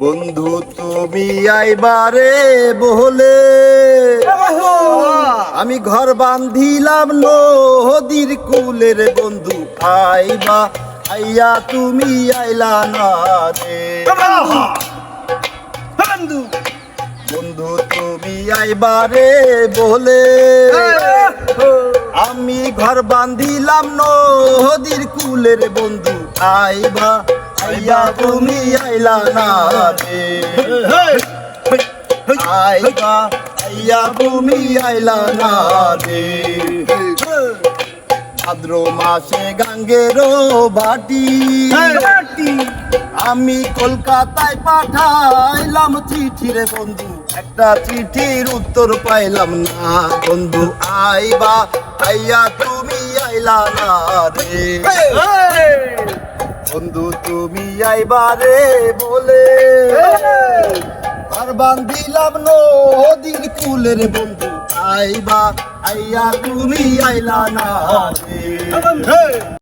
বন্ধু তুমি আইবারে বহলে। আমি ঘর বান্ধিলাম নদীর কুলের বন্ধু আইবা আইয়া তুমি আইলা না রে। বন্ধু। বন্ধু তুমি আইবারে বলে আমি ঘর বান্ধিলাম নদীর কুলের বন্ধু আইবা আইয়া তুমি আইলা না রে আইবা আইয়া তুমি আইলা না রে ভাদ্র মাসে গাঙ্গেরও ভাটি আমি কলকাতায় পাঠাইলাম চিঠি রে বন্ধু। একটা চিঠির উত্তর পাইলাম না বন্ধু। আইবা আইয়া তুমি আইলা না রে বন্ধু তুমি আইবারে বলে। আর বান্ধিলাম নদীর কুলের বন্ধু আইবা আইয়া তুমি আইলা না